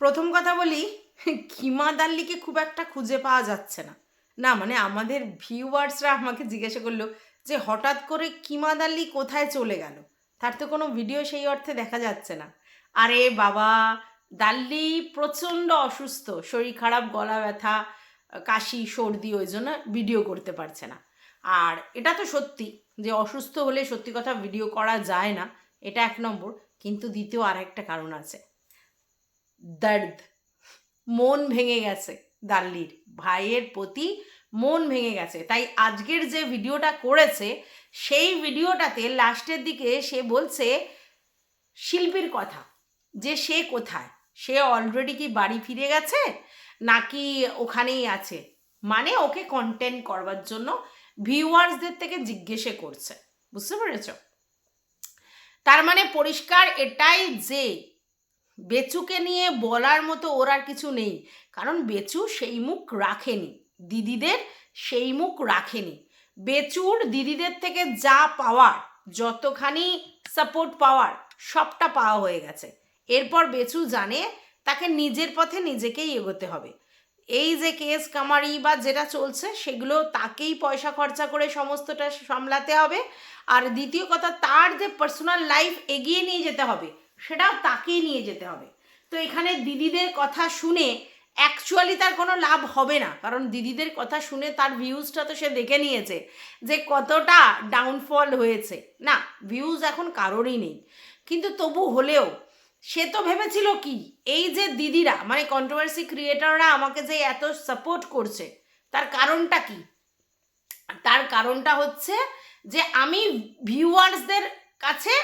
প্রথম কথা বলি কিমা দাল্লিকে খুব একটা খুঁজে পাওয়া যাচ্ছে না। না মানে আমাদের ভিউয়ার্সরা আমাকে জিজ্ঞাসা করল যে হঠাৎ করে কিমা দাল্লি কোথায় চলে গেল? তার তো কোনো ভিডিও সেই অর্থে দেখা যাচ্ছে না। আরে বাবা, দাল্লি প্রচণ্ড অসুস্থ, শরীর খারাপ, গলা ব্যথা, কাশি, সর্দি, ওই জন্য ভিডিও করতে পারছে না। আর এটা তো সত্যি যে অসুস্থ হলে সত্যি কথা ভিডিও করা যায় না, এটা এক নম্বর। কিন্তু দ্বিতীয় আর একটা কারণ আছে। দর্দ, মন ভেঙে গেছে দাল্লির। ভাইয়ের প্রতি মন ভেঙে গেছে। তাই আজকের যে ভিডিওটা করেছে, সেই ভিডিওটাতে লাস্টের দিকে সে বলছে, শিল্পীর কথা, যে সে কোথায়? সে অলরেডি কি বাড়ি ফিরে গেছে? নাকি ওখানেই আছে? মানে ওকে কন্টেন্ট করবার জন্য ভিউয়ার্সদের থেকে জিজ্ঞেসে করছে। বুঝতে পেরেছ? তার মানে পরিষ্কার এটাই যে বেচুকে নিয়ে বলার মতো ওর আর কিছু নেই। কারণ বেচু সেই মুখ রাখেনি। দিদিদের সেই মুখ রাখেনি। বেচুর দিদিদের থেকে যা পাওয়ার, যতখানি সাপোর্ট পাওয়ার, সবটা পাওয়া হয়ে গেছে। এরপর বেচু জানে তাকে নিজের পথে নিজেকেই এগোতে হবে। এই যে কেস কামারি বা যেটা চলছে, সেগুলো তাকেই পয়সা খরচা করে সমস্তটা সামলাতে হবে। আর দ্বিতীয় কথা, তার যে পার্সোনাল লাইফ এগিয়ে নিয়ে যেতে হবে সেটাও তাকেই নিয়ে যেতে হবে। তো এখানে দিদিদের কথা শুনে অ্যাকচুয়ালি তার কোনো লাভ হবে না। কারণ দিদিদের কথা শুনে তার ভিউজটা তো সে দেখে নিয়েছে যে কতটা ডাউনফল হয়েছে। না ভিউজ এখন কারোরই নেই। কিন্তু তবু হলেও সে তো ভেবেছিল কি, এই যে দিদিরা মানে কন্ট্রোভার্সি ক্রিয়েটাররা আমাকে যে এত সাপোর্ট করছে, তার কারণটা কি? তার কারণটা হচ্ছে যে আমি ভিউয়ার্সদের কাছে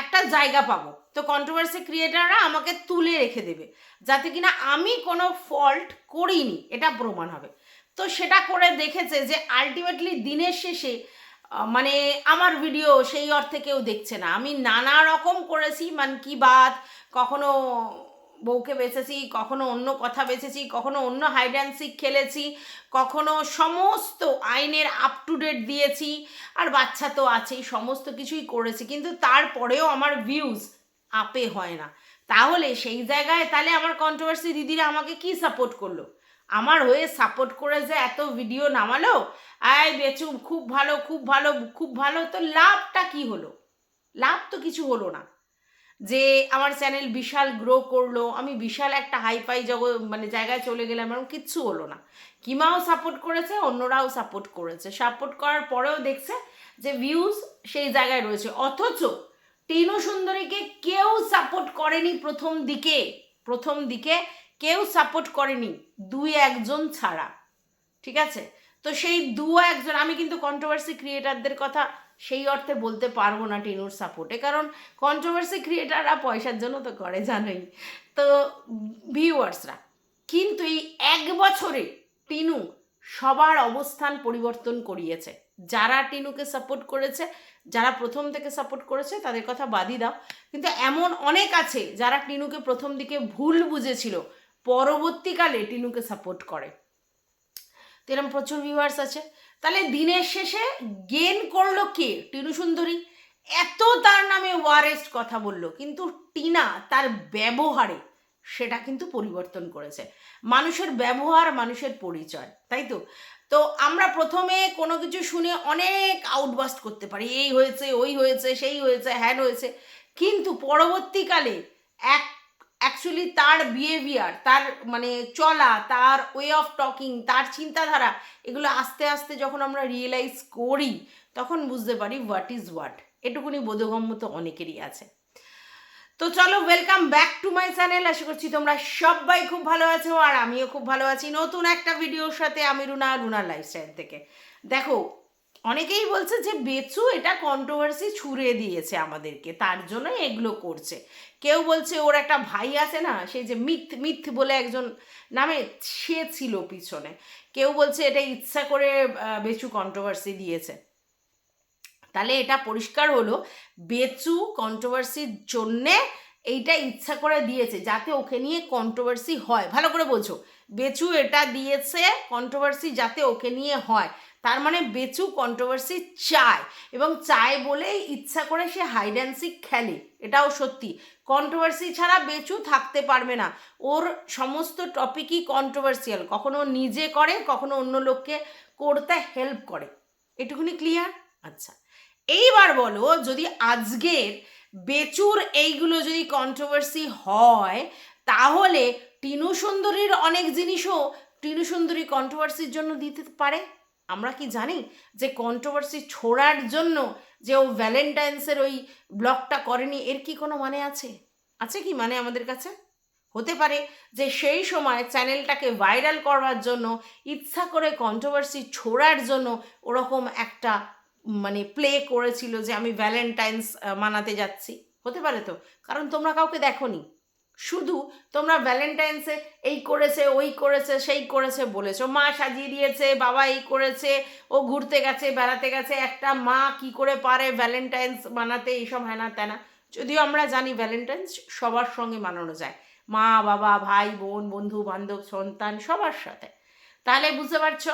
একটা জায়গা পাবো। তো কন্ট্রোভার্সি ক্রিয়েটাররা আমাকে তুলে রেখে দেবে। যাতে কিনা আমি কোনো ফল্ট করিনি, এটা প্রমাণ হবে। তো সেটা করে দেখেছে যে আলটিমেটলি দিনের শেষে মানে আমার ভিডিও সেই অর্থে কেউ দেখছে না। আমি নানা রকম করেছি, মান কি বাত, কখনো বউকে বেঁচেছি, কখনো অন্য কথা বেঁচেছি, কখনো অন্য হাইড অ্যান্ড সিক খেলেছি, কখনো সমস্ত আইনের আপ টু ডেট দিয়েছি, আর বাচ্চা তো আছেই, সমস্ত কিছুই করেছি। কিন্তু তারপরেও আমার ভিউজ আপে হয় না। তাহলে সেই জায়গায় তাহলে আমার কন্ট্রোভার্সি দিদিরা আমাকে কি সাপোর্ট করল? আমার হয়ে সাপোর্ট করে যে এত ভিডিও নামালো? আয় বেচু খুব ভালো খুব ভালো খুব ভালো, তো লাভটা কি হলো? লাভ তো কিছু হলো না। যে আমার চ্যানেল বিশাল গ্রো করল, আমি বিশাল একটা হাইফাই জগ মানে জায়গায় চলে গেলাম, এরকম কিচ্ছু হলো না। কিমাও সাপোর্ট করেছে, অন্যরাও সাপোর্ট করেছে। সাপোর্ট করার পরেও দেখছে যে ভিউজ সেই জায়গায় রয়েছে। অথচ টিনু সুন্দরীকে করেনি প্রথম দিকে প্রথম দিকে কেউ সাপোর্ট করেনি, দুই একজন ছাড়া, ঠিক আছে? তো সেই দু একজন, আমি কিন্তু কন্ট্রোভার্সি ক্রিয়েটারদের কথা সেই অর্থে বলতে পারব না টিনুর সাপোর্টে কারণ কন্ট্রোভার্সি ক্রিয়েটাররা পয়সার জন্য তো করে, জানোই। তো ভিউয়ার্সরা কিন্তু এই এক বছরে টিনু সবার অবস্থান পরিবর্তন করিয়েছে। যারা টিনুকে সাপোর্ট করেছে যারা প্রথম থেকে সাপোর্ট করেছে তাদের কথা বাদই দাও। কিন্তু এমন অনেক আছে যারা টিনুকে প্রথম দিকে ভুল বুঝেছিল, পরবর্তীকালে টিনুকে সাপোর্ট করে। তো এরকম প্রচুর ভিউয়ার্স আছে। তাহলে দিনের শেষে গেন করল কে? টিনু সুন্দরী। এত তার নামে ওয়ারেস্ট কথা বলল, কিন্তু টিনা তার ব্যবহারে সেটা কিন্তু পরিবর্তন করেছে। মানুষের ব্যবহার, মানুষের পরিচয়, তাই তো? তো আমরা প্রথমে কোনো কিছু শুনে অনেক আউটবাস্ট করতে পারি। এই হয়েছে, ওই হয়েছে, সেই হয়েছে, হ্যান হয়েছে। কিন্তু পরবর্তীকালে এক অ্যাকচুয়ালি তার বিহেভিয়ার তার মানে চলা, তার ওয়ে অফ টকিং তার চিন্তাধারা, এগুলো আস্তে আস্তে যখন আমরা রিয়েলাইজ করি, তখন বুঝতে পারি হোয়াট ইজ হোয়াট এটুকুনি বোধগম্য তো অনেকেরই আছে। তো চলো welcome back to my channel আশা করছি তোমরা সবাই খুব ভালো আছো আর আমিও খুব ভালো আছি নতুন একটা ভিডিওর সাথে আমি রুনা রুনার লাইফস্টাইল থেকে। দেখো, অনেকেই বলছে যে বেচু এটা কন্ট্রোভার্সি ছুড়ে দিয়েছে আমাদেরকে, তার জন্য এগুলো করছে। কেউ বলছে ওর একটা ভাই আছে না সেই যে মিথ মিথ বলে একজন নামে সে ছিল পিছনে। কেউ বলছে এটা ইচ্ছা করে বেচু কন্ট্রোভার্সি দিয়েছে। তাহলে এটা পরিষ্কার হলো। বেচু কন্ট্রোভার্সির জন্যে এইটা ইচ্ছা করে দিয়েছে, যাতে ওকে নিয়ে কন্ট্রোভার্সি হয়। ভালো করে বোঝো। বেচু এটা দিয়েছে কন্ট্রোভার্সি যাতে ওকে নিয়ে হয়। তার মানে বেচু কন্ট্রোভার্সি চায় এবং চায় বলেই ইচ্ছা করে সে হাইড অ্যান্ড সিক খেলে। এটাও সত্যি। কন্ট্রোভার্সি ছাড়া বেচু থাকতে পারবে না। ওর সমস্ত টপিকই কন্ট্রোভার্সিয়াল কখনো নিজে করে, কখনো অন্য লোককে করতে হেল্প করে। এটুকুনি ক্লিয়ার আচ্ছা। এইবার বলো, যদি আজকের বেচুর এইগুলো যদি কন্ট্রোভার্সি হয়, তাহলে টিনু সুন্দরীর অনেক জিনিসও টিনু সুন্দরী কন্ট্রোভার্সির জন্য দিতে পারে। আমরা কি জানি যে কন্ট্রোভার্সি ছোড়ার জন্য যে ও ভ্যালেন্টাইন্সের ওই ব্লগটা করেনি, এর কি কোনো মানে আছে? আছে কি মানে আমাদের কাছে? হতে পারে যে সেই সময় চ্যানেলটাকে ভাইরাল করবার জন্য, ইচ্ছা করে কন্ট্রোভার্সি ছোড়ার জন্য ওরকম একটা মানে প্লে করেছিল যে আমি ভ্যালেন্টাইন্স মানাতে যাচ্ছি। হতে পারে তো? কারণ তোমরা কাউকে দেখোনি। শুধু তোমরা ভ্যালেন্টাইন্সে এই করেছে, ওই করেছে, সেই করেছে বলেছ। মা সাজিয়ে দিয়েছে, বাবা এই করেছে, ও ঘুরতে গেছে, বেড়াতে গেছে, একটা মা কি করে পারে ভ্যালেন্টাইন্স বানাতে এইসব হ্যানা তেনা যদিও আমরা জানি ভ্যালেন্টাইন্স সবার সঙ্গে মানানো যায়। মা, বাবা, ভাই, বোন, বন্ধু, বান্ধব, সন্তান সবার সাথে। তাহলে বুঝতে পারছ?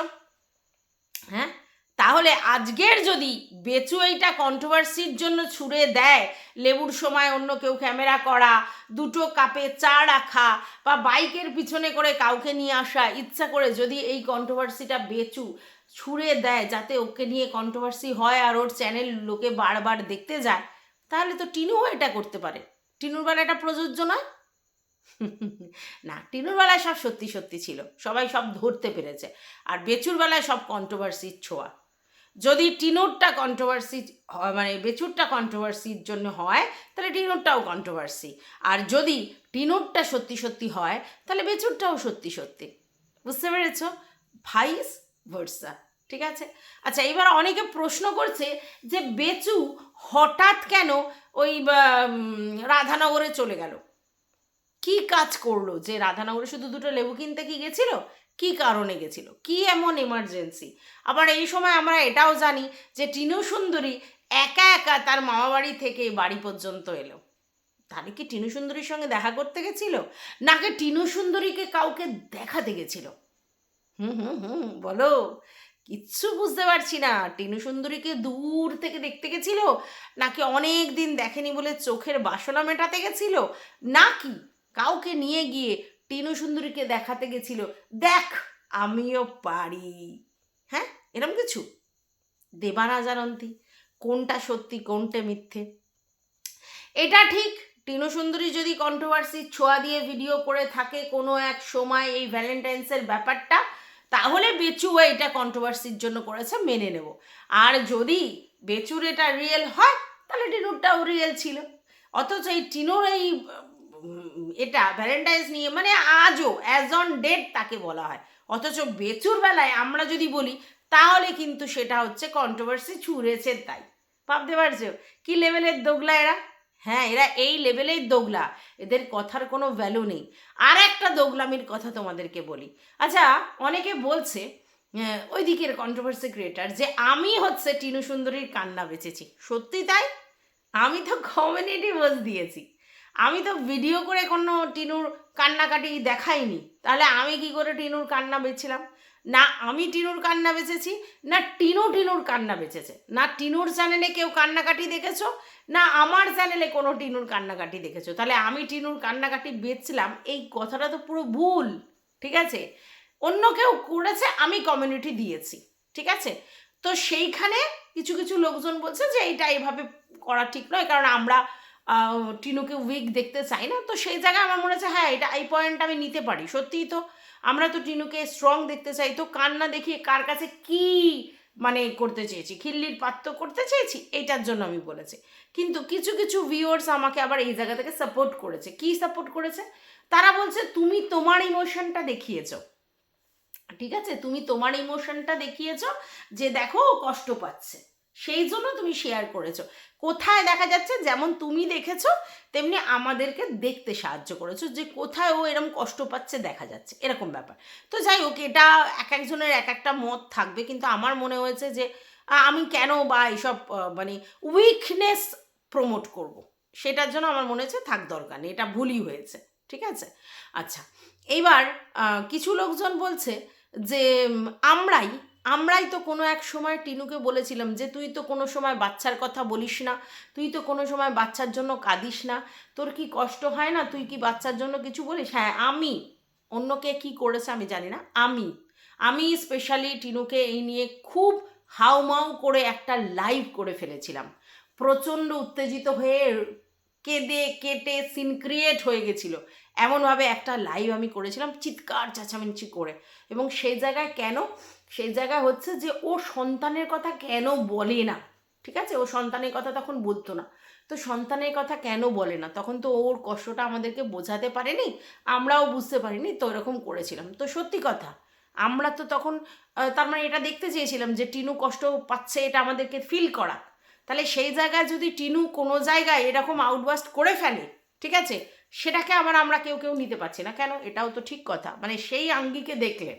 হ্যাঁ? তাহলে আজকের যদি বেচু এইটা কন্ট্রোভার্সির জন্য ছুড়ে দেয়, লেবুর সময় অন্য কেউ ক্যামেরা করা, দুটো কাপে চা রাখা, বা বাইকের পিছনে করে কাউকে নিয়ে আসা, ইচ্ছা করে যদি এই কন্ট্রোভার্সিটা বেচু, ছুড়ে দেয়, যাতে ওকে নিয়ে কন্ট্রোভার্সি হয় আর ওর চ্যানেল লোকে বারবার দেখতে যায়, তাহলে তো টিনুও এটা করতে পারে। টিনুর বেলা এটা প্রযোজ্য নয়? না, টিনুর বেলায় সব সত্যি সত্যি ছিল, সবাই সব ধরতে পেরেছে, আর বেচুর বেলায় সব কন্ট্রোভার্সির ছোঁয়া। যদি টিনুরটা কন্ট্রোভার্সি মানে বেচুরটা কন্ট্রোভার্সির জন্য হয়, তাহলে টিনুরটাও কন্ট্রোভার্সি আর যদি টিনুরটা সত্যি সত্যি হয়, তাহলে বেচুরটাও সত্যি সত্যি। বুঝতে পেরেছ? ভাইস ভার্সা, ঠিক আছে? আচ্ছা এবার অনেকে প্রশ্ন করছে যে বেচু হঠাৎ কেন ওই রাধানগরে চলে গেল? কি কাজ করল যে রাধানগরে শুধু দুটো লেবু কিনতে কি গেছিল? কি কারণে গেছিল? কি এমন এমার্জেন্সি আবার এই সময় আমরা এটাও জানি যে টিনু সুন্দরী একা একা তার মামা বাড়ি থেকে বাড়ি পর্যন্ত এলো। তাহলে কি টিনু সুন্দরীর সঙ্গে দেখা করতে গেছিল? নাকি টিনু সুন্দরীকে কাউকে দেখাতে গেছিল? হুম হুম হুম, বলো। কিচ্ছু বুঝতে পারছি না। টিনু সুন্দরীকে দূর থেকে দেখতে গেছিল? নাকি অনেক দিন দেখেনি বলে চোখের বাসনা মেটাতে গেছিল? নাকি কাউকে নিয়ে গিয়ে টিনু সুন্দরীকে দেখাতে গেছিল। দেখ, আমিও পারি। হ্যাঁ এরম কিছু? দেবানা জানন্তী কোনটা সত্যি, কোনটা মিথ্যে? এটা ঠিক, টিনু সুন্দরী যদি কন্ট্রোভার্সি ছোঁয়া দিয়ে ভিডিও করে থাকে কোনো এক সময় এই ভ্যালেন্টাইন্সের ব্যাপারটা, তাহলে বেচুও এটা কন্ট্রোভার্সির জন্য করেছে, মেনে নেব। আর যদি বেচুর এটা রিয়েল হয়, তাহলে টিনুরটাও রিয়েল ছিল। অথচ এই টিনুর এই এটা ভ্যালেন্টাইন্স নিয়ে মানে আজও অ্যাজ অন ডেট তাকে বলা হয়। অথচ বেচুর বেলায় আমরা যদি বলি, তাহলে কিন্তু সেটা হচ্ছে কন্ট্রোভার্সি ছুঁড়েছে তাই। ভাবতে পারছ? কি লেভেলের দোগলা এরা? হ্যাঁ এরা এই লেভেলেই দোগলা। এদের কথার কোনো ভ্যালু নেই। আর একটা দোগলামির কথা তোমাদেরকে বলি। আচ্ছা অনেকে বলছে ওই দিকের কন্ট্রোভার্সি ক্রিয়েটার যে আমি হচ্ছে টিনু সুন্দরীর কান্না বেঁচেছি। সত্যি তাই? আমি তো কমিউনিটি বোঝ দিয়েছি। আমি তো ভিডিও করে কোনো টিনুর কান্নাকাটি দেখাইনি। তাহলে আমি কি করে টিনুর কান্না বেচছিলাম? না, আমি টিনুর কান্না বেচেছি, না টিনু টিনুর কান্না বেচেছে। না টিনুর চ্যানেলে কেউ কান্নাকাটি দেখেছ, না আমার চ্যানেলে কোনো টিনুর কান্নাকাটি দেখেছ। তাহলে আমি টিনুর কান্নাকাটি বেচছিলাম এই কথাটা তো পুরো ভুল, ঠিক আছে? অন্য কেউ করেছে, আমি কমিউনিটি দিয়েছি, ঠিক আছে? তো সেইখানে কিছু কিছু লোকজন বলছে যে এইটা এইভাবে করা ঠিক নয়, কারণ আমরা টিনুকে উইক দেখতে চাই না, তো সেই জায়গায় আমার মনে হচ্ছে হ্যাঁ এটা এই পয়েন্টটা আমি নিতে পারি, সত্যিই তো। আমরা তো টিনুকে স্ট্রং দেখতে চাই, তো কান্না দেখিয়ে কার কাছে কি মানে করতে চেয়েছি, খিল্লির পাত্র করতে চেয়েছি, এইটার জন্য আমি বলেছি। কিন্তু কিছু কিছু ভিউয়ার্স আমাকে আবার এই জায়গা থেকে সাপোর্ট করেছে। কি সাপোর্ট করেছে? তারা বলছে, তুমি তোমার ইমোশনটা দেখিয়েছো। ঠিক আছে? তুমি তোমার ইমোশনটা দেখিয়েছো যে, দেখো কষ্ট পাচ্ছে। সেই জন্য তুমি শেয়ার করেছ। কোথায় দেখা যাচ্ছে যেমন তুমি দেখেছ, তেমনি আমাদেরকে দেখতে সাহায্য করেছ যে কোথায় ও এরকম কষ্ট পাচ্ছে দেখা যাচ্ছে, এরকম ব্যাপার। তো যাই হোক, এটা এক একজনের এক একটা মত থাকবে, কিন্তু আমার মনে হয়েছে যে আমি কেন বা এইসব মানে উইকনেস প্রমোট করব। সেটার জন্য আমার মনে হচ্ছে থাক দরকার নেই, এটা ভুলই হয়েছে, ঠিক আছে? আচ্ছা এইবার কিছু লোকজন বলছে যে আমরাই আমরাই তো কোনো এক সময় টিনুকে বলেছিলাম যে, তুই তো কোনো সময় বাচ্চার কথা বলিস না, তুই তো কোনো সময় বাচ্চার জন্য কাঁদিস না, তোর কি কষ্ট হয় না? তুই কি বাচ্চার জন্য কিছু বলিস? হ্যাঁ আমি। অন্যকে কি করেছে আমি জানি না। আমি। আমি স্পেশালি টিনুকে এই নিয়ে খুব হাউমাউ করে একটা লাইভ করে ফেলেছিলাম। প্রচণ্ড উত্তেজিত হয়ে কেঁদে, কেটে সিন ক্রিয়েট হয়ে গেছিল। এমনভাবে একটা লাইভ আমি করেছিলাম চিৎকার, চেঁচামেচি করে। এবং সেই জায়গায় কেন? সেই জায়গায় হচ্ছে যে ও সন্তানের কথা কেন বলে না? ঠিক আছে? ও সন্তানের কথা তখন বলতো না। তো সন্তানের কথা কেন বলে না? তখন তো ওর কষ্টটা আমাদেরকে বোঝাতে পারেনি, আমরাও বুঝতে পারিনি, তো এরকম করেছিলাম। তো সত্যি কথা, আমরা তো তখন তার মানে এটা দেখতে চেয়েছিলাম যে টিনু কষ্ট পাচ্ছে এটা আমাদেরকে ফিল করা তাহলে সেই জায়গায় যদি টিনু কোনো জায়গায় এরকম আউটবাস্ট করে ফেলে, ঠিক আছে? সেটাকে আবার আমরা কেউ কেউ নিতে পারছি না। কেন? এটাও তো ঠিক কথা। মানে সেই আঙ্গিকে দেখলে।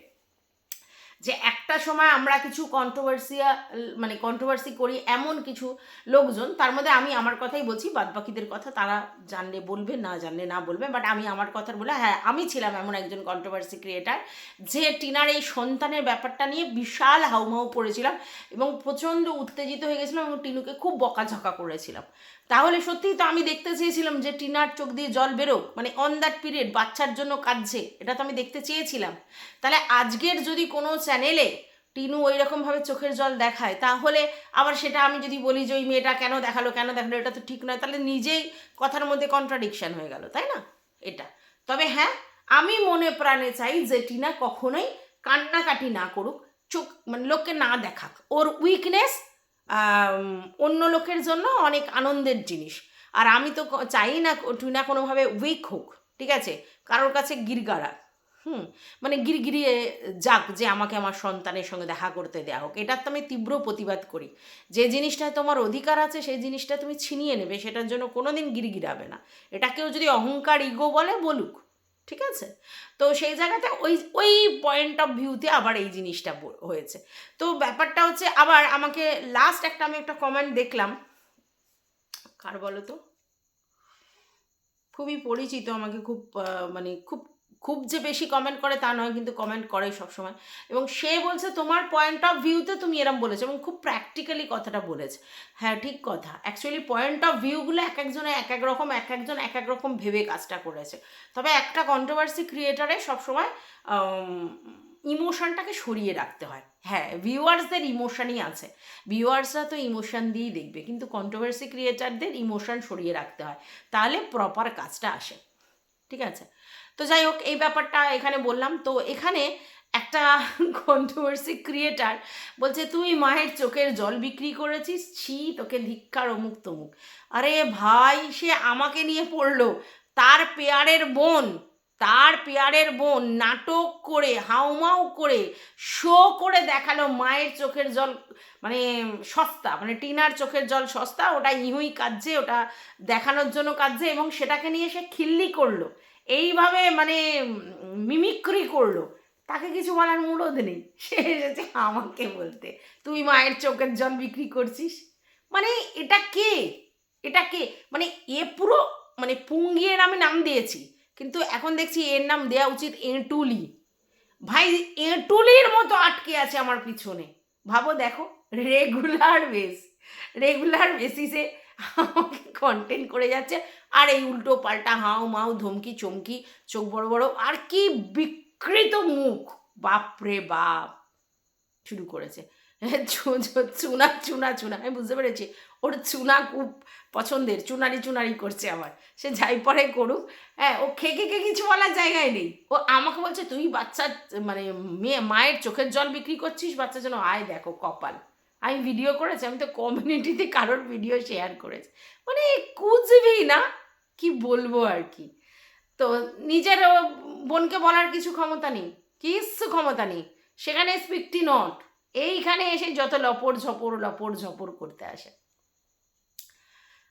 যে একটা সময় আমরা কিছু কন্ট্রোভার্সিয়া মানে কন্ট্রোভার্সি করি এমন কিছু লোকজন, তার মধ্যে আমি আমার কথাই বলছি বাদ বাকিদের কথা তারা জানলে বলবে, না জানলে না বলবে বাট আমি আমার কথার বলে হ্যাঁ আমি ছিলাম এমন একজন কন্ট্রোভার্সি ক্রিয়েটার যে টিনার এই সন্তানের ব্যাপারটা নিয়ে বিশাল হাউমাউ পড়েছিলাম এবং প্রচণ্ড উত্তেজিত হয়ে গেছিলাম এবং টিনুকে খুব বকাঝকা করেছিলাম। তাহলে সত্যিই তো আমি দেখতে চেয়েছিলাম যে টিনার চোখ দিয়ে জল বেরোক মানে অন দ্যাট পিরিয়ড বাচ্চার জন্য কাঁদছে, এটা তো আমি দেখতে চেয়েছিলাম। তাহলে আজকের যদি কোনো চ্যানেলে টিনু ওই রকমভাবে চোখের জল দেখায়, তাহলে আবার সেটা আমি যদি বলি যে ওই মেয়েটা কেন দেখাল কেন দেখাল, এটা তো ঠিক নয়, তাহলে নিজেই কথার মধ্যে কন্ট্রাডিকশান হয়ে গেল, তাই না? এটা। তবে হ্যাঁ আমি মনে প্রাণে চাই যে টিনা কখনোই কান্নাকাটি না করুক, চোখ মানে লোককে না দেখাক। ওর উইকনেস অন্য লোকের জন্য অনেক আনন্দের জিনিস। আর আমি তো চাই না টিনা কোনোভাবে উইক হোক, ঠিক আছে? কারোর কাছে গিরগাড়া হুম? মানে গিরগিরিয়ে যাক যে আমাকে আমার সন্তানের সঙ্গে দেখা করতে দেওয়া হোক। এটার তো আমি তীব্র প্রতিবাদ করি। যে জিনিসটা তোমার অধিকার আছে, সেই জিনিসটা তুমি ছিনিয়ে নেবে, সেটার জন্য কোনো দিন গিরগিরাবে না। এটা কেউ যদি অহংকার ইগো বলে, বলুক। ঠিক আছে? তো সেই জায়গাতে ওই ওই পয়েন্ট অফ ভিউতে আবার এই জিনিসটা হয়েছে। তো ব্যাপারটা হচ্ছে আবার আমাকে লাস্ট একটা আমি একটা কমেন্ট দেখলাম। কার বলো তো? খুবই পরিচিত আমাকে, খুব মানে খুব খুব যে বেশি কমেন্ট করে তা নয়, কিন্তু কমেন্ট করে সবসময়। এবং সে বলছে, তোমার পয়েন্ট অফ ভিউতে তুমি এরম বলেছ এবং খুব প্র্যাকটিক্যালি কথাটা বলেছে। হ্যাঁ ঠিক কথা। অ্যাকচুয়ালি পয়েন্ট অফ ভিউগুলো এক একজনে এক এক রকম, এক একজন এক এক রকম ভেবে কাজটা করেছে। তবে একটা কন্ট্রোভার্সি ক্রিয়েটারে সবসময় ইমোশনটাকে সরিয়ে রাখতে হয়। হ্যাঁ ভিউয়ার্সদের ইমোশনই আছে। ভিউয়ার্সরা তো ইমোশন দিয়েই দেখবে, কিন্তু কন্ট্রোভার্সি ক্রিয়েটারদের ইমোশন সরিয়ে রাখতে হয়। তাহলে প্রপার কাজটা আসে। ঠিক আছে? তো যাই হোক, এই ব্যাপারটা এখানে বললাম। তো এখানে একটা কন্ট্রোভার্সি ক্রিয়েটার বলছে, তুই মায়ের চোখের জল বিক্রি করেছিস? ছি, তোকে ধিক্কার অমুক তমুক। আরে ভাই, সে আমাকে নিয়ে পড়ল। তার পেয়ারের বোন, তার পেয়ারের বোন নাটক করে, হাউমাউ করে শো করে দেখাল মায়ের চোখের জল মানে সস্তা মানে টিনার চোখের জল সস্তা, ওটা ইহুই কাঁদছে, ওটা দেখানোর জন্য কাজে এবং সেটাকে নিয়ে সে খিল্লি করল। এইভাবে মানে মিমিক্রি করল। তাকে কিছু বলার মুরদ নেই। সে এসেছে আমাকে বলতে, তুই মায়ের চোখের জল বিক্রি করছিস? মানে এটা কে? এটা কে? মানে এ পুরো মানে পুঙ্গিয়ের আমি নাম দিয়েছি, কিন্তু এখন দেখছি এর নাম দেওয়া উচিত এঁটুলি। ভাই, এঁটুলির মতো আটকে আছে আমার পিছনে। ভাবো দেখো রেগুলার বেস রেগুলার বেসিসে আমাকে কন্টেন্ট করে যাচ্ছে। আর এই উল্টো পাল্টা হাও মাও, ধমকি, চমকি, চোখ বড় বড়, আর কি বিকৃত মুখ। বাপরে বাপ। শুরু করেছে। চুনা চুনা চুনা, আমি বুঝতে পেরেছি। ওর চুনা খুব পছন্দের, চুনারি চুনারি করছে আমার সে যাই পরে করুক। হ্যাঁ ও খেকে কে কিছু বলার জায়গায় নেই। ও আমাকে বলছে, তুই বাচ্চার মানে মেয়ে, মায়ের চোখের জল বিক্রি করছিস? বাচ্চার জন্য আয় দেখো, কপাল। আমি ভিডিও করেছি, আমি তো কমিউনিটিতে কারোর ভিডিও শেয়ার করেছি। মানে কুচবি না, কি বলব আর কি। তো নিজের বোনকে বলার কিছু ক্ষমতা নেই কিচ্ছু ক্ষমতা নেই। সেখানে স্পিকটি নট এইখানে এসে যত লপড় ঝপড় লপড় ঝপড় করতে আসে।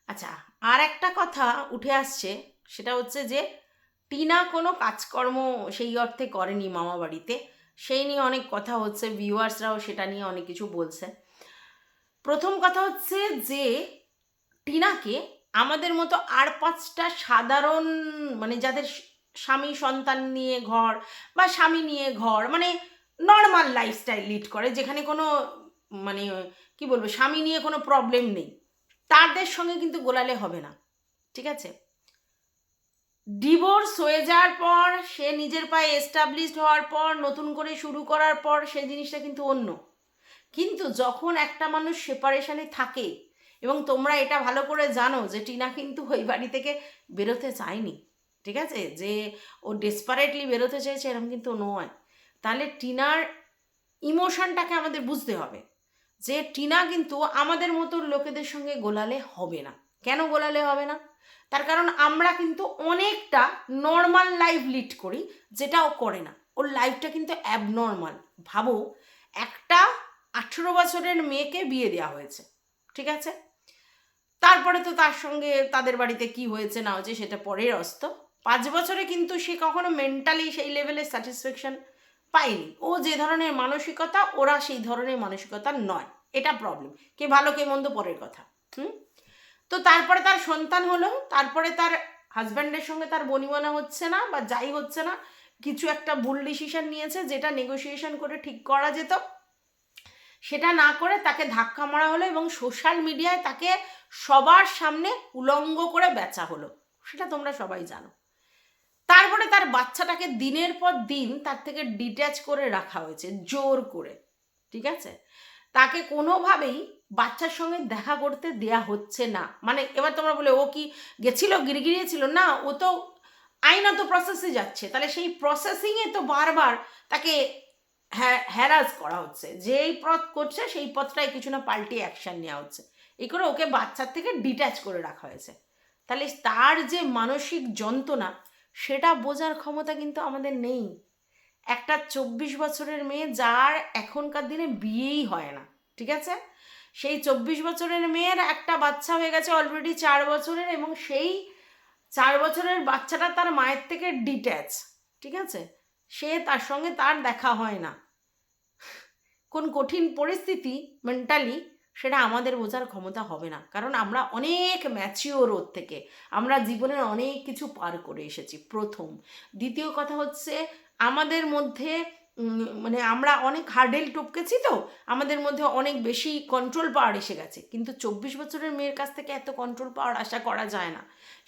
আচ্ছা আর একটা কথা উঠে আসছে, সেটা হচ্ছে যে, টিনা কোনো কাজকর্ম সেই অর্থে করেনি মামা বাড়িতে সেই নিয়ে অনেক কথা হচ্ছে ভিউয়ার্সরাও সেটা নিয়ে অনেক কিছু বলছে। প্রথম কথা হচ্ছে যে, টিনাকে আমাদের মতো আর পাঁচটা সাধারণ মানে যাদের স্বামী সন্তান নিয়ে ঘর বা স্বামী নিয়ে ঘর মানে নর্মাল লাইফস্টাইল লিড করে, যেখানে কোনো মানে কি বলব, স্বামী নিয়ে কোনো প্রবলেম নেই। তাদের সঙ্গে কিন্তু গোলালে হবে না, ঠিক আছে? ডিভোর্স হয়ে যাওয়ার পর, সে নিজের পায়ে এস্টাবলিশড হওয়ার পর, নতুন করে শুরু করার পর, সেই জিনিসটা কিন্তু অন্য। কিন্তু যখন একটা মানুষ সেপারেশনে থাকে, এবং তোমরা এটা ভালো করে জানো যে টিনা কিন্তু ওই বাড়ি থেকে বেরোতে চায়নি, ঠিক আছে? যে ও ডেসপারেটলি বেরোতে চাইছে এরকম কিন্তু নয়। তাহলে টিনার ইমোশনটাকে আমাদের বুঝতে হবে যে টিনা কিন্তু আমাদের মতো লোকেদের সঙ্গে গোলালে হবে না। কেন গোলালে হবে না? তার কারণ আমরা কিন্তু অনেকটা নর্মাল লাইফ লিড করি, যেটা ও করে না। ওর লাইফটা কিন্তু অ্যাবনর্মাল ভাবো, একটা আঠেরো বছরের মেয়েকে বিয়ে দেওয়া হয়েছে, ঠিক আছে? তারপরে তো তার সঙ্গে তাদের বাড়িতে কি হয়েছে না হয়েছে সেটা পরের অস্ত। পাঁচ বছরে কিন্তু সে কখনো মেন্টালি সেই লেভেলের স্যাটিসফ্যাকশন পায়নি। ও যে ধরনের মানসিকতা, ওরা সেই ধরনের মানসিকতা নয়। এটা প্রবলেম কে ভালো, কে মন্দ, পরের কথা। হুম? তো তারপরে তার সন্তান হলো, তারপরে তার হাজব্যান্ডের সঙ্গে তার বনিবনা হচ্ছে না বা যাই হচ্ছে না, কিছু একটা ভুল ডিসিশন নিয়েছে যেটা নেগোসিয়েশন করে ঠিক করা যেত। সেটা না করে তাকে ধাক্কা মারা হলো এবং সোশ্যাল মিডিয়ায় তাকে সবার সামনে উলঙ্গ করে বেচা হলো। সেটা তোমরা সবাই জানো। তারপরে তার বাচ্চাটাকে দিনের পর দিন তার থেকে ডিট্যাচ করে রাখা হয়েছে, জোর করে। ঠিক আছে? তাকে কোনোভাবেই বাচ্চার সঙ্গে দেখা করতে দেয়া হচ্ছে না। মানে এবার তোমরা বলে, ও কি গেছিল? গিরগিরিয়েছিল না, ও তো আইনত প্রসেসে যাচ্ছে। তাহলে সেই প্রসেসিংয়ে তো বারবার তাকে হ্যারাস করা হচ্ছে। যেই পথ করছে, সেই পথটায় কিছু না পাল্টে অ্যাকশন নেওয়া হচ্ছে। এই করে ওকে বাচ্চার থেকে ডিট্যাচ করে রাখা হয়েছে। তাহলে তার যে মানসিক যন্ত্রণা, সেটা বোঝার ক্ষমতা কিন্তু আমাদের নেই। একটা চব্বিশ বছরের মেয়ে যার এখনকার দিনে বিয়েই হয় না, ঠিক আছে? সেই চব্বিশ বছরের মেয়ের একটা বাচ্চা হয়ে গেছে অলরেডি চার বছরের এবং সেই চার বছরের বাচ্চাটা তার মায়ের থেকে ডিট্যাচ ঠিক আছে? সে তার সঙ্গে তার দেখা হয় না। কোন কঠিন পরিস্থিতি মেন্টালি সেটা আমাদের বোঝার ক্ষমতা হবে না। কারণ আমরা অনেক ম্যাচিওর ওর থেকে। আমরা জীবনের অনেক কিছু পার করে এসেছি প্রথম। দ্বিতীয় কথা হচ্ছে, আমাদের মধ্যে মানে আমরা অনেক হার্ডেল টপকেছি তো, আমাদের মধ্যে অনেক বেশি কন্ট্রোল পাওয়ার এসে গেছে। কিন্তু চব্বিশ বছরের মেয়ের কাছ থেকে এত কন্ট্রোল পাওয়ার আশা করা যায় না।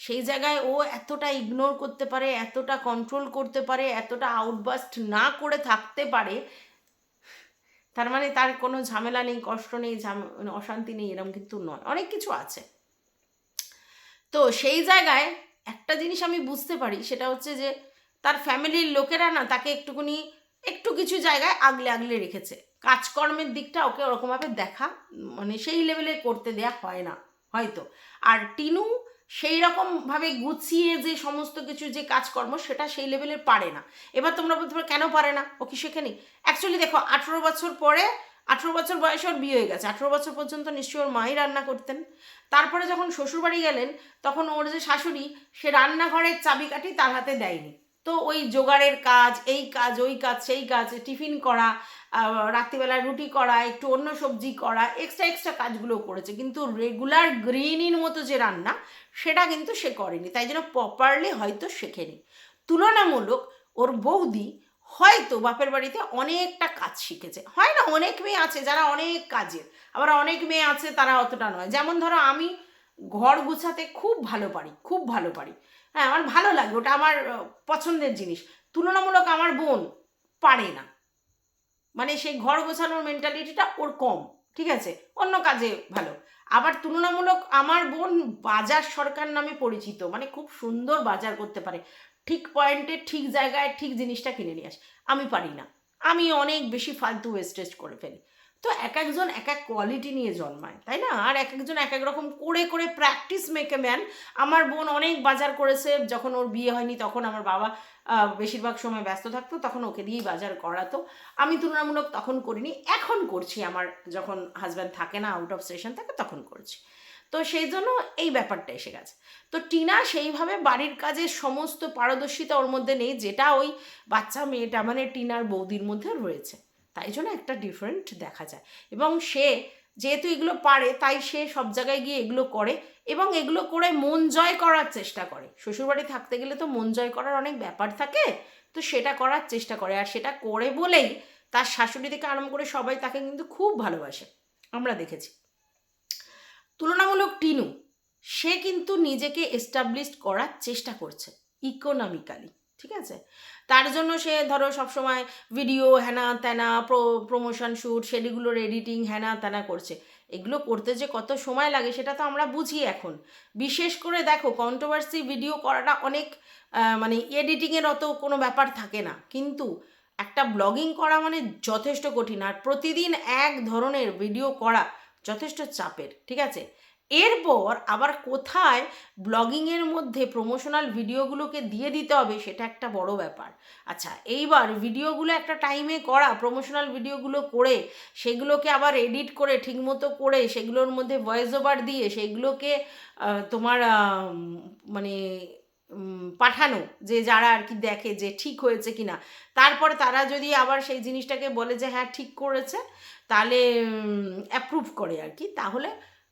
সেই জায়গায় ও এতটা ইগনোর করতে পারে, এতটা কন্ট্রোল করতে পারে, এতটা আউটবাস্ট না করে থাকতে পারে, তার মানে তার কোনো ঝামেলা নেই, কষ্ট নেই মানে অশান্তি নেই এরকম কিন্তু নয়। অনেক কিছু আছে। তো সেই জায়গায় একটা জিনিস আমি বুঝতে পারি, সেটা হচ্ছে যে তার ফ্যামিলির লোকেরা না তাকে একটুখানি একটু কিছু জায়গায় আগলে আগলে রেখেছে। কাজকর্মের দিকটা ওকে ওরকমভাবে দেখা মানে সেই লেভেলে করতে দেয়া হয় না, হয়তো। আর টিনু সেই রকমভাবে গুছিয়ে যে সমস্ত কিছু যে কাজকর্ম, সেটা সেই লেভেলের পারে না। এবার তোমরা বলতে পারো, কেন পারে না? ও কি শেখেনি অ্যাকচুয়ালি দেখো, আঠেরো বছর পরে, আঠেরো বছর বয়সে ওর বিয়ে হয়ে গেছে। আঠেরো বছর পর্যন্ত নিশ্চয়ই ওর মাই রান্না করতেন। তারপরে যখন শ্বশুরবাড়ি গেলেন, তখন ওর যে শাশুড়ি, সে রান্নাঘরের চাবিকাঠি তার হাতে দেয়নি। তো ওই জোগাড়ের কাজ, এই কাজ, ওই কাজ, সেই কাজ, টিফিন করা রাত্রিবেলা রুটি করা, একটু অন্য সবজি করা এক্সট্রা এক্সট্রা কাজগুলো করেছে। কিন্তু রেগুলার গ্রিনির মতো যে রান্না, সেটা কিন্তু সে করেনি। তাই জন্য প্রপারলি হয়তো শেখেনি। তুলনামূলক ওর বৌদি হয়তো বাপের বাড়িতে অনেকটা কাজ শিখেছে। হয় না, অনেক মেয়ে আছে যারা অনেক কাজের। আবার অনেক মেয়ে আছে তারা অতটা নয়। যেমন ধরো আমি ঘর গুছাতে খুব ভালো পারি, খুব ভালো পারি। হ্যাঁ আমার ভালো লাগে, ওটা আমার পছন্দের জিনিস। তুলনামূলক আমার বোন পারে না। মানে সেই ঘর গোছানোর মেন্টালিটিটা ওর কম, ঠিক আছে? অন্য কাজে ভালো। আবার তুলনামূলক আমার বোন বাজার সরকার নামে পরিচিত মানে খুব সুন্দর বাজার করতে পারে। ঠিক পয়েন্টে, ঠিক জায়গায়, ঠিক জিনিসটা কিনে নিয়ে আসে। আমি পারি না। আমি অনেক বেশি ফালতু ওয়েস্টেজ করে ফেলি। তো এক একজন এক এক কোয়ালিটি নিয়ে জন্মায়, তাই না? আর এক একজন এক এক রকম করে করে প্র্যাকটিস মেকে ম্যান আমার বোন অনেক বাজার করেছে, যখন ওর বিয়ে হয়নি তখন আমার বাবা বেশিরভাগ সময় ব্যস্ত থাকতো, তখন ওকে দিয়েই বাজার করাতো। আমি তুলনামূলক তখন করিনি, এখন করছি আমার যখন হাজব্যান্ড থাকে না আউট অফ স্টেশন থাকে, তখন করছি। তো সেই জন্য এই ব্যাপারটা এসে গেছে। তো টিনা সেইভাবে বাড়ির কাজের সমস্ত পারদর্শিতা ওর মধ্যে নেই, যেটা ওই বাচ্চা মেয়েটা মানে টিনার বৌদির মধ্যে রয়েছে। তাই জন্য একটা ডিফারেন্ট দেখা যায়। এবং সে যেহেতু এগুলো পারে, তাই সে সব জায়গায় গিয়ে এগুলো করে এবং এগুলো করে মন জয় করার চেষ্টা করে। শ্বশুরবাড়ি থাকতে গেলে তো মন জয় করার অনেক ব্যাপার থাকে, তো সেটা করার চেষ্টা করে। আর সেটা করে বলেই তার শাশুড়ি থেকে আরম্ভ করে সবাই তাকে কিন্তু খুব ভালোবাসে। আমরা দেখেছি। তুলনামূলক টিনু, সে কিন্তু নিজেকে এস্টাবলিশ করার চেষ্টা করছে ইকোনমিক্যালি ঠিক আছে? তার জন্য সে ধরো সবসময় ভিডিও হ্যানা ত্যানা প্রো প্রমোশন শ্যুট সেগুলোর এডিটিং হ্যানা ত্যানা করছে। এগুলো করতে যে কত সময় লাগে সেটা তো আমরা বুঝি এখন। বিশেষ করে দেখো কন্ট্রোভার্সি ভিডিও করাটা অনেক মানে এডিটিংয়ের অত কোনো ব্যাপার থাকে না। কিন্তু একটা ব্লগিং করা মানে যথেষ্ট কঠিন। আর প্রতিদিন এক ধরনের ভিডিও করা যথেষ্ট চাপের, ঠিক আছে? এরপর আবার কোথায় ব্লগিংয়ের মধ্যে প্রমোশনাল ভিডিওগুলোকে দিয়ে দিতে হবে সেটা একটা বড় ব্যাপার। আচ্ছা এইবার ভিডিওগুলো একটা টাইমে করা প্রমোশনাল ভিডিওগুলো করে, সেগুলোকে আবার এডিট করে, ঠিকমতো করে, সেগুলোর মধ্যে ভয়েস ওভার দিয়ে, সেগুলোকে তোমার মানে পাঠানো, যে যারা আর কি দেখে যে ঠিক হয়েছে কি না তারপর তারা যদি আবার সেই জিনিসটাকে বলে যে হ্যাঁ ঠিক করেছে, তাহলে অ্যাপ্রুভ করে আর কি। তাহলে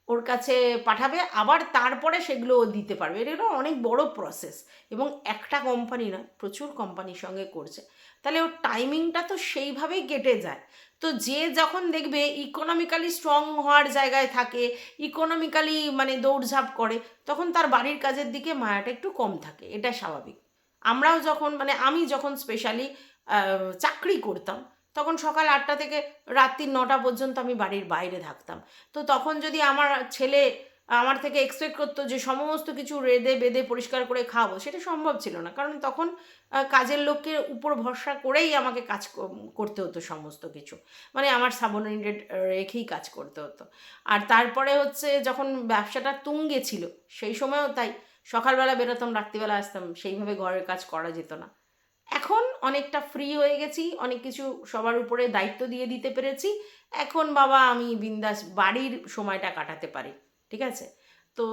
ওর কাছে পাঠাবে, আবার তারপরে সেগুলো ও দিতে পারবে। এটা অনেক বড় প্রসেস এবং একটা কোম্পানি নয় প্রচুর কোম্পানির সঙ্গে করছে। তাহলে ওর টাইমিংটা তো সেইভাবেই কেটে যায়। তো যে যখন দেখবে ইকোনমিক্যালি স্ট্রং হওয়ার জায়গায় থাকে ইকোনমিক্যালি মানে দৌড়ঝাঁপ করে, তখন তার বাড়ির কাজের দিকে মায়াটা একটু কম থাকে। এটা স্বাভাবিক। আমরাও যখন মানে আমি যখন স্পেশালি চাকরি করতাম তখন সকাল আটটা থেকে রাত্রি নটা পর্যন্ত আমি বাড়ির বাইরে থাকতাম। তো তখন যদি আমার ছেলে আমার থেকে এক্সপেক্ট করতো যে সমস্ত কিছু রেঁধে বেঁধে পরিষ্কার করে খাব সেটা সম্ভব ছিল না। কারণ তখন কাজের লোকের উপর ভরসা করেই আমাকে কাজ করতে হতো সমস্ত কিছু। মানে আমার সাবঅর্ডিনেটেড রেখেই কাজ করতে হতো। আর তারপরে হচ্ছে যখন ব্যবসাটা তুঙ্গে ছিল, সেই সময়ও তাই। সকালবেলা বেরোতাম, রাত্রিবেলা আসতাম, সেইভাবে ঘরের কাজ করা যেত না। এখন অনেকটা ফ্রি হয়ে গেছি, অনেক কিছু সবার উপরে দায়িত্ব দিয়ে দিতে পেরেছি। এখন বাবা, আমি বিন্দাস বাড়ির সময়টা কাটাতে পারি, ঠিক আছে? তো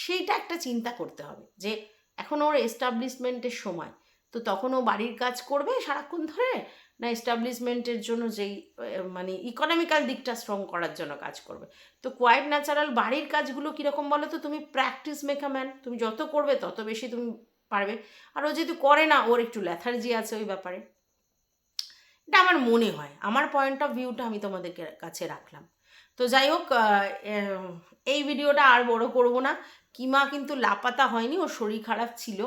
সেইটা একটা চিন্তা করতে হবে যে এখন ওর এস্টাবলিশমেন্টের সময়। তো তখন ও বাড়ির কাজ করবে সারাক্ষণ ধরে? না এস্টাবলিশমেন্টের জন্য যেই মানে ইকোনমিক্যাল দিকটা স্ট্রং করার জন্য কাজ করবে? তো কোয়াইট ন্যাচারাল বাড়ির কাজগুলো কীরকম বলো তো তুমি প্র্যাকটিস মেকা ম্যান তুমি যত করবে তত বেশি তুমি পারবে। আর ও যেহেতু করে না, ওর একটু ল্যাথার্জি আছে ওই ব্যাপারে। এটা আমার মনে হয়। আমার পয়েন্ট অফ ভিউটা আমি তোমাদের কাছে রাখলাম। তো যাই হোক এই ভিডিওটা আর বড় করব না। কিমা কিন্তু লাপাতা হয়নি, ওর শরীর খারাপ ছিল।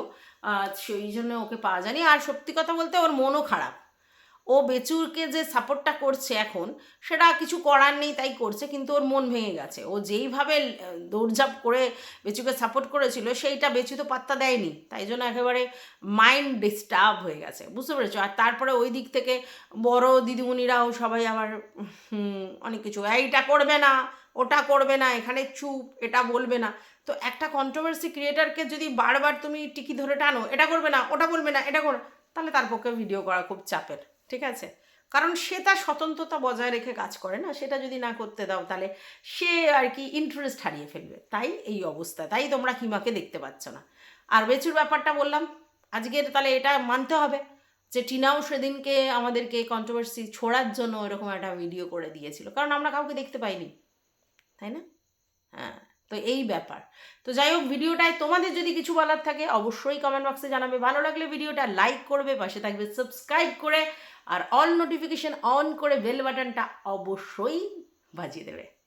সেই জন্য ওকে পাওয়া যায়নি। আর সত্যি কথা বলতে ওর মনও খারাপ। ও বেচুরকে যে সাপোর্টটা করছে এখন, সেটা কিছু করার নেই, তাই করছে, কিন্তু ওর মন ভেঙে গেছে। ও যেইভাবে দৌড়ঝাঁপ করে বেচুকে সাপোর্ট করেছিল, সেইটা বেচু তো পাত্তা দেয়নি। তাই জন্য একেবারে মাইন্ড ডিস্টার্ব হয়ে গেছে। বুঝতে পেরেছ? আর তারপরে ওই দিক থেকে বড় দিদিমণিরাও সবাই আবার অনেক কিছু। এইটা করবে না, ওটা করবে না, এখানে চুপ, এটা বলবে না। তো একটা কন্ট্রোভার্সি ক্রিয়েটারকে যদি বারবার তুমি টিকি ধরে টানো, এটা করবে না, ওটা বলবে না, এটা করবে তাহলে তার পক্ষে ভিডিও করা খুব চাপের। ঠিক আছে? কারণ সে তার স্বতন্ত্রতা বজায় রেখে কাজ করে না। সেটা যদি না করতে দাও, তাহলে সে আর কি ইন্টারেস্ট হারিয়ে ফেলবে। তাই এই অবস্থা। তাই তোমরা কিমাকে দেখতে পাচ্ছ না। আর বেচুর ব্যাপারটা বললাম, আজকের তাহলে এটা মানতে হবে যে টিনাও সেদিনকে আমাদেরকে কন্ট্রোভার্সি ছোড়ার জন্য এরকম একটা ভিডিও করে দিয়েছিল। কারণ আমরা কাউকে দেখতে পাইনি। তাই না? হ্যাঁ তো এই ব্যাপার। তো যাই হোক ভিডিওটায় তোমাদের যদি কিছু বলার থাকে, অবশ্যই কমেন্ট বক্সে জানাবে। ভালো লাগলে ভিডিওটা লাইক করবে, পাশে থাকবে সাবস্ক্রাইব করে আর অল নোটিফিকেশন অন করে বেল বাটনটা অবশ্যই বাজিয়ে দেবে।